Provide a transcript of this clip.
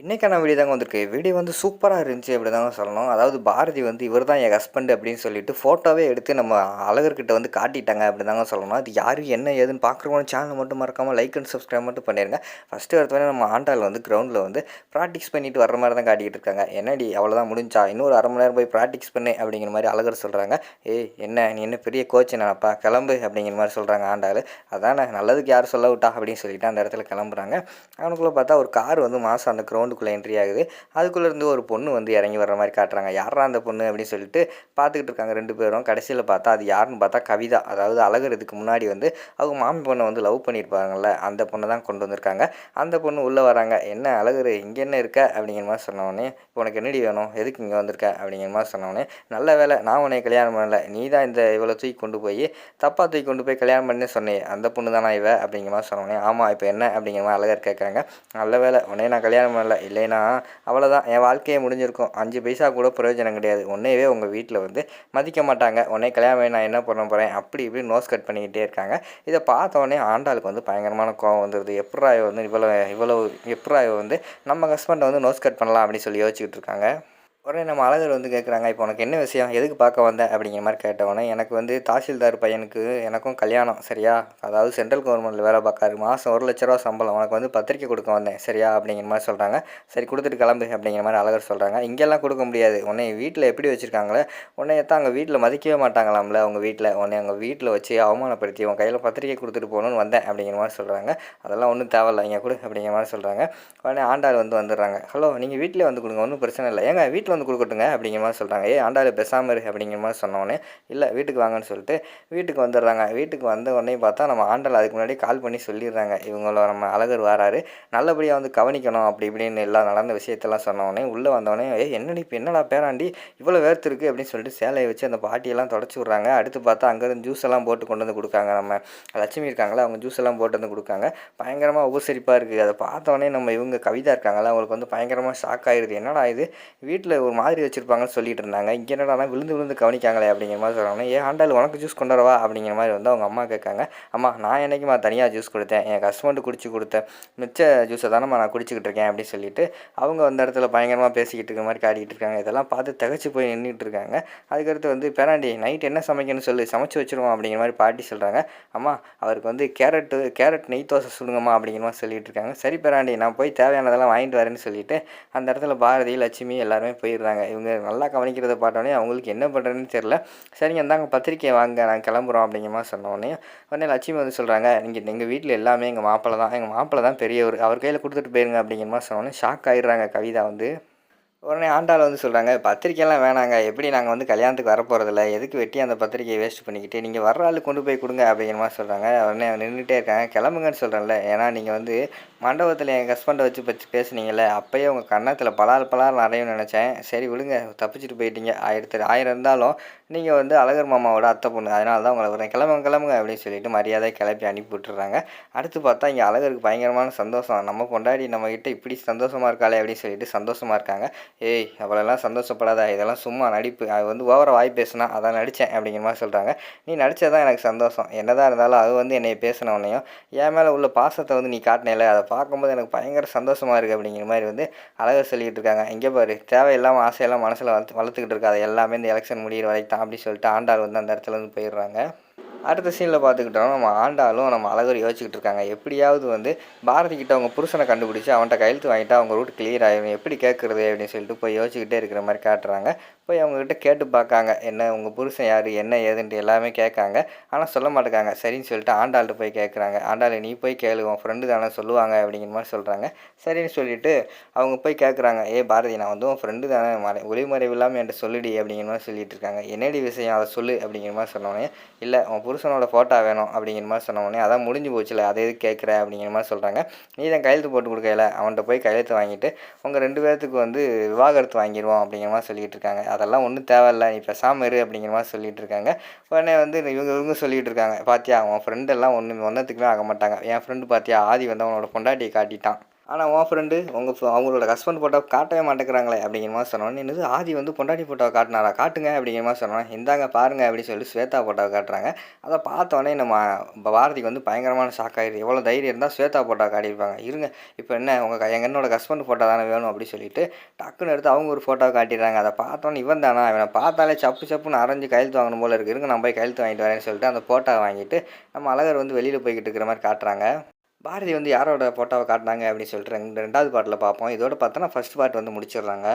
இன்றைக்கான வீடியோ தாங்க வந்திருக்கு. வீடியோ வந்து சூப்பராக இருந்துச்சு அப்படி தாங்க சொல்லணும். அதாவது பாரதி வந்து இவர் தான் என் ஹஸ்பண்ட் அப்படின்னு சொல்லிட்டு ஃபோட்டோவே எடுத்து நம்ம அழகர்கிட்ட வந்து காட்டிட்டாங்க அப்படி தாங்க சொல்லணும். அது யார் என்ன ஏதுன்னு பார்க்குறவங்க சேனல் மட்டும் மறக்காமல் லைக் அண்ட் சப்ஸ்கிரைப் மட்டும் பண்ணிடுங்க ஃபஸ்ட்டு எடுத்தோடனே நம்ம ஆண்டாள் வந்து கிரவுண்டில் வந்து ப்ராக்டிஸ் பண்ணிட்டு வர மாதிரி தான் காட்டிகிட்டு இருக்காங்க. என்னடி அவ்வளோதான் முடிஞ்சா? இன்னொரு அரை மணி நேரம் போய் ப்ராக்டிஸ் பண்ணு அப்படிங்கிற மாதிரி அழகர் சொல்கிறாங்க ஏய் என்ன நீ என்ன பெரிய கோச் நினப்பா கிளம்பு அப்படிங்கிற மாதிரி சொல்கிறாங்க ஆண்டாள். அதான் நல்லதுக்கு யார் சொல்ல விட்டா? அப்படின்னு சொல்லிட்டு அந்த இடத்துல கிளம்புறாங்க. அவனுக்குள்ளே பார்த்தா ஒரு கார் வந்து மாதம் அந்த கிரவுண்டுக்குள்ளே என்ட்ரி ஆகுது. அதுக்குள்ளேருந்து ஒரு பொண்ணு வந்து இறங்கி வர்ற மாதிரி காட்டுறாங்க. யாரா அந்த பொண்ணு அப்படின்னு சொல்லிட்டு பார்த்துக்கிட்டு இருக்காங்க ரெண்டு பேரும். கடைசியில் பார்த்தா அது யாருன்னு பார்த்தா கவிதா. அதாவது அழகிறதுக்கு முன்னாடி வந்து அவங்க மாமி பொண்ணை வந்து லவ் பண்ணியிருப்பாங்கல்ல. அந்த பொண்ணை தான் கொண்டு வந்திருக்காங்க. அந்த பொண்ணு உள்ளே வராங்க. என்ன அழகர் இங்கே என்ன இருக்க? அப்படிங்கிற மாதிரி சொன்னோடனே உனக்கு என்னடி வேணும்? எதுக்கு இங்கே வந்திருக்க? அப்படிங்கிற மாதிரி சொன்னோடனே நல்ல வேலை. நான் உன்னை கல்யாணம் பண்ணல. நீ தான் இந்த இவ்வளோ தூக்கி கொண்டு போய் தப்பாக தூக்கி கொண்டு போய் கல்யாணம் பண்ணி சொன்னேன் அந்த பொண்ணு தானா இவ? அப்படிங்கிற மாதிரி சொன்னோடனே ஆமாம் இப்போ என்ன? அப்படிங்கிற மாதிரி அழகர் கேட்குறாங்க நல்ல வேலை. உன்னே நான் கல்யாணம் பண்ணல. இல்லைன்னா அவ்வளோதான் என் வாழ்க்கையே முடிஞ்சிருக்கும். அஞ்சு பைசா கூட பிரயோஜனம் கிடையாது. உன்னையவே உங்கள் வீட்டில் வந்து மதிக்க மாட்டாங்க. உன்னே கல்யாணம் நான் என்ன பண்ண போகிறேன் அப்படி இப்படி நோஸ் கட் பண்ணிக்கிட்டே இருக்காங்க. இதை பார்த்த உடனே ஆண்டாளுக்கு வந்து பயங்கரமான கோவம் வந்துடுது எப்படா வந்து இவ்வளோ இவ்வளோ எப்படா வந்து நம்ம ஹஸ்பண்டை வந்து நோஸ் கட் பண்ணலாம் அப்படின்னு சொல்லி யோசிச்சுக்கிட்டு இருக்காங்க? உடனே நம்ம அழகர் வந்து கேட்குறாங்க இப்போ உனக்கு என்ன விஷயம்? எதுக்கு பார்க்க வந்த? அப்படிங்கிற மாதிரி கேட்டவொடனே எனக்கு வந்து தாசில்தார் பையனுக்கு எனக்கும் கல்யாணம் சரியா? அதாவது சென்ட்ரல் கவர்மெண்ட்டில் வேலை பார்க்காரு. மாதம் ஒரு லட்ச ரூபா சம்பளம். உனக்கு வந்து பத்திரிக்கை கொடுக்க வந்தேன் சரியா? அப்படிங்கிற மாதிரி சொல்கிறாங்க சரி கொடுத்துட்டு கிளம்பு அப்படிங்கிற மாதிரி அழகர் சொல்கிறாங்க இங்கெல்லாம் கொடுக்க முடியாது. உன்னை வீட்டில் எப்படி வச்சுருக்காங்களே? உன்னை தான் அங்கே வீட்டில் மதிக்கவே மாட்டாங்களாம்ல அவங்க வீட்டில் உன்னை அவங்க வீட்டில் வச்சு அவமானப்படுத்தி உன் கையில் பத்திரிக்கை கொடுத்துட்டு போகணுன்னு வந்தேன் அப்படிங்கிற மாதிரி சொல்கிறாங்க அதெல்லாம் ஒன்றும் தேவையில்ல இங்கே கொடு அப்படிங்கிற மாதிரி சொல்கிறாங்க உடனே ஆண்டாள் வந்து வந்துடுறாங்க. ஹலோ நீங்கள் வீட்டில் வந்து கொடுங்க ஒன்றும் பிரச்சனை இல்லை. ஏங்க வீட்டில் வந்து கொடுக்கட்டுங்க அப்படிங்கிற மாதிரி சொல்கிறாங்க ஏ ஆண்டாள் பேசாமல் அப்படிங்கிற மாதிரி சொன்னோடனே இல்லை வீட்டுக்கு வாங்கன்னு சொல்லிட்டு வீட்டுக்கு வந்துடுறாங்க. வீட்டுக்கு வந்த உடனே பார்த்தா நம்ம ஆண்டாள் அதுக்கு முன்னாடி கால் பண்ணி சொல்லிடுறாங்க. இவங்கள நம்ம அழகர் வராரு. நல்லபடியாக வந்து கவனிக்கணும். அப்படி இப்படின்னு எல்லாம் நடந்த விஷயத்தெல்லாம் சொன்னோடனே உள்ளே வந்தோடனே ஏ என்னடி இப்போ என்னடா பேராண்டி? இவ்வளோ வேர்த்து அப்படின்னு சொல்லிட்டு சேலையை வச்சு அந்த பாட்டியெல்லாம் தொடச்சி விட்றாங்க. அடுத்து பார்த்தா அங்கேருந்து ஜூஸ் எல்லாம் போட்டு கொண்டு வந்து கொடுக்காங்க. நம்ம லட்சுமி இருக்காங்களா அவங்க ஜூஸ் எல்லாம் போட்டு வந்து கொடுக்காங்க. பயங்கரமாக உபசரிப்பாக இருக்குது அதை பார்த்தோன்னே நம்ம இவங்க கவிதா இருக்காங்களா அவங்களுக்கு வந்து பயங்கரமாக ஷாக் ஆகிடுது என்னடா இது? வீட்டில் ஒரு மாதிரி வச்சுருப்பாங்கன்னு சொல்லிட்டு இருந்தாங்க. இங்கே என்னடா விழுந்து விழுந்து கவனிக்காங்களே அப்படிங்கிற மாதிரி சொல்கிறாங்க ஏன் ஆண்டாள் உனக்கு ஜூஸ் கொண்டு வரவா அப்படிங்கிற மாதிரி வந்து அவங்க அம்மா கேட்காங்க. அம்மா நான் என்னைக்குமா தனியாக ஜூஸ் கொடுத்தேன்? என் ஹஸ்பண்டு குடிச்சு கொடுத்தேன் மிச்ச ஜூஸை தானம்மா நான் குடிச்சிக்கிட்டு இருக்கேன் அப்படின்னு சொல்லிட்டு அவங்க அந்த இடத்துல பயங்கரமாக பேசிக்கிட்டு இருக்க மாதிரி காட்டிகிட்டு இருக்காங்க. இதெல்லாம் பார்த்து தகச்சு போய் நின்றுட்டு இருக்காங்க. அதுக்கடுத்து வந்து பேராண்டி நைட் என்ன சமைக்கணும்னு சொல்லி. சமைச்சு வச்சுருவோம் அப்படிங்கிற மாதிரி பாட்டி சொல்கிறாங்க அம்மா அவருக்கு வந்து கேரட்டு கேரட் நெய் தோசை சுடுங்கம்மா அப்படிங்கிற மாதிரி சொல்லிட்டு இருக்காங்க. சரி பேராண்டி நான் போய் தேவையானதெல்லாம் வாங்கிட்டு வரேன்னு சொல்லிட்டு அந்த இடத்துல பாரதி லட்சுமி எல்லாருமே போயிடுறாங்க. இவங்க நல்லா கவனிக்கிறத பார்த்தோன்னே அவங்களுக்கு என்ன பண்ணுறதுன்னு தெரில சரிங்க இந்தாங்க பத்திரிக்கை வாங்க நான் கிளம்புறோம் அப்படிங்கிற மாதிரி சொன்னோடனே உடனே லட்சுமி வந்து சொல்கிறாங்க நீங்கள் எங்கள் வீட்டில் எல்லாமே எங்கள் மாப்பிள்ளை தான் எங்கள் மாப்பிள்ளை தான் பெரியவர் அவர் கையில் கொடுத்துட்டு போயிருங்க அப்படிங்கிற மாதிரி சொன்னோடனே ஷாக் ஆகிடுறாங்க கவிதா வந்து. உடனே ஆண்டாள் வந்து சொல்கிறாங்க பத்திரிக்கைலாம் வேணாங்க எப்படி நாங்கள் வந்து கல்யாணத்துக்கு வரப்போகிறதில்ல எதுக்கு வெட்டி அந்த பத்திரிக்கையை வேஸ்ட் பண்ணிக்கிட்டு நீங்கள் வர்ற ஆள் கொண்டு போய் கொடுங்க அப்படிங்கிற மாதிரி சொல்கிறாங்க உடனே நின்றுட்டே இருக்காங்க கிளம்புங்கன்னு சொல்கிறேன்ல ஏன்னா நீங்கள் வந்து மண்டபத்தில் என் ஹஸ்பண்டை வச்சு பச்சு பேசுனீங்களே அப்போயே உங்கள் கன்னத்தில் பலால் பலால் நிறையும் நினச்சேன். சரி விடுங்க தப்பிச்சுட்டு போயிட்டீங்க. ஆயிரத்து ஆயிரம் இருந்தாலும் நீங்கள் வந்து அழகர் மாமாவோட அத்தை பொண்ணு. அதனால தான் உங்களை வரேன் கிளம்புங்க கிளம்புங்க அப்படின்னு சொல்லிட்டு மரியாதை கிளப்பி அனுப்பி விட்டுறாங்க. அடுத்து பார்த்தா இங்கே அழகருக்கு பயங்கரமான சந்தோஷம். நம்ம கொண்டாடி நம்மக்கிட்ட இப்படி சந்தோஷமாக இருக்காளே அப்படின்னு சொல்லிட்டு சந்தோஷமாக இருக்காங்க. ஏய் அவ்வளோலாம் சந்தோஷப்படாத. இதெல்லாம் சும்மா நடிப்பு. அது வந்து ஓவர வாய் பேசுனா அதான் நடித்தேன் அப்படிங்கிற மாதிரி சொல்கிறாங்க நீ நடித்ததான் எனக்கு சந்தோஷம். என்னதான் இருந்தாலும் அது வந்து என்னை பேசின உடனேயும் என் மேலே உள்ள பாசத்தை வந்து நீ காட்டினேல அதை பார்க்கும்போது எனக்கு பயங்கர சந்தோஷமாக இருக்குது அப்படிங்கிற மாதிரி வந்து அழகாக சொல்லிகிட்டு இருக்காங்க. இங்கே பாரு தேவையில்லாமல் ஆசையெல்லாம் மனசில் வளர்த்து வளர்த்துக்கிட்டு இருக்காது. எல்லாமே இந்த எலெக்ஷன் முடிகிற வரைக்கும் தான் அப்படின்னு சொல்லிட்டு ஆண்டாள் வந்து அந்த இடத்துல வந்து போயிடுறாங்க. அடுத்த சீனில் பார்த்துக்கிட்டோம் நம்ம ஆண்டாலும் நம்ம அழகர் யோசிச்சுக்கிட்டு இருக்காங்க. எப்படியாவது வந்து பாரதி கிட்ட அவங்க புருஷனை கண்டுபிடிச்சி அவன்கிட்ட கையெழுத்து வாங்கிட்டா அவங்க ரூட் கிளியர் ஆகிடும் எப்படி கேட்குறது அப்படின்னு சொல்லிட்டு போய் யோசிச்சுக்கிட்டே இருக்கிற மாதிரி காட்டுறாங்க. போய் அவங்கக்கிட்ட கேட்டு பார்க்காங்க. என்ன உங்கள் புருஷன் யார்? என்ன ஏதுன்ட்டு எல்லாமே கேட்காங்க. ஆனால் சொல்ல மாட்டேங்காங்க. சரின்னு சொல்லிட்டு ஆண்டாள்கிட்ட போய் கேட்குறாங்க ஆண்டாள் நீ போய் கேளு. உன் ஃப்ரெண்டு தானே சொல்லுவாங்க அப்படிங்கிற மாதிரி சொல்கிறாங்க சரின்னு சொல்லிட்டு அவங்க போய் கேட்குறாங்க ஏ பாரதி நான் வந்து உன் ஃப்ரெண்டு தானே. மறை ஒளிமறைவு இல்லாமல் என்கிட்ட சொல்லிடி அப்படிங்கிற மாதிரி சொல்லிட்டு இருக்காங்க. என்னடி விஷயம்? அதை சொல்லு அப்படிங்கிற மாதிரி சொன்னோடனே இல்லை உன் புருஷனோட ஃபோட்டோ வேணும் அப்படிங்கிற மாதிரி சொன்னோடனே அதான் முடிஞ்சு போச்சுல அதை எது கேட்குற? அப்படிங்கிற மாதிரி சொல்கிறாங்க நீ தான் கையெழுத்து போட்டு கொடுக்கல அவன்கிட்ட போய் கையெழுத்து வாங்கிட்டு உங்கள் ரெண்டு பேர்த்துக்கு வந்து விவாகரத்து வாங்கிடுவோம் அப்படிங்கிற மாதிரி சொல்லிட்டு இருக்காங்க. அதெல்லாம் ஒன்றும் தேவையில்லை நீ பேசாமல் இரு அப்படிங்கிற மாதிரி சொல்லிட்டு இருக்காங்க. உடனே வந்து இவங்க இவங்க சொல்லிட்டு இருக்காங்க. பார்த்தியா அவன் ஃப்ரெண்டெல்லாம் ஒன்று ஒன்றத்துக்குமே ஆக மாட்டாங்க. என் ஃப்ரெண்டு பார்த்தியா ஆதி வந்து அவனோட பொண்டாட்டியை காட்டிட்டான். ஆனால் உன் ஃப்ரெண்டு உங்கள் அவங்களோட ஹஸ்பண்ட் ஃபோட்டோ காட்டவே மாட்டேங்கிறாங்களே அப்படிங்கிற மாதிரி சொன்னோன்னு என்னது ஆதி வந்து பொண்டாட்டி ஃபோட்டோவை காட்டினாரா? காட்டுங்க அப்படிங்கிற மாதிரி சொன்னோம் இந்தாங்க பாருங்க அப்படின்னு சொல்லிட்டு ஸ்வேதா ஃபோட்டோவை காட்டுறாங்க. அதை பார்த்தோன்னே நம்ம பாரதிக்கு வந்து பயங்கரமான ஷாக் ஆகிடுது எவ்வளோ தைரியம் இருந்தால் ஸ்வேதா ஃபோட்டோ காட்டியிருப்பாங்க. இருங்க இப்போ என்ன உங்கள் எங்கள் என்னோட ஹஸ்பண்ட் ஃபோட்டோ தானே வேணும் அப்படின்னு சொல்லிட்டு டக்குன்னு எடுத்து அவங்க ஒரு ஃபோட்டோ காட்டிடுறாங்க. அதை பார்த்தோன்னே இவன் தானா? இவனை பார்த்தாலே சப்பு சப்புன்னு அரைஞ்சு கையெழுத்து வாங்கணும் போல இருக்கு. இருங்க நான் போய் கையெழுத்து வாங்கிட்டு வரேன்னு சொல்லிட்டு அந்த ஃபோட்டோ வாங்கிட்டு நம்ம அழகர் வந்து வெளியில் போய்கிட்டு இருக்கிற மாதிரி காட்டுறாங்க. பாரதி வந்து யாரோட ஃபோட்டோவை காட்டினாங்க அப்படின்னு சொல்லிட்டு ரெண்டு ரெண்டாவது பாட்டில் பார்ப்போம். இதோட பார்த்தோன்னா ஃபர்ஸ்ட் பாட்டு வந்து முடிச்சிடுறாங்க.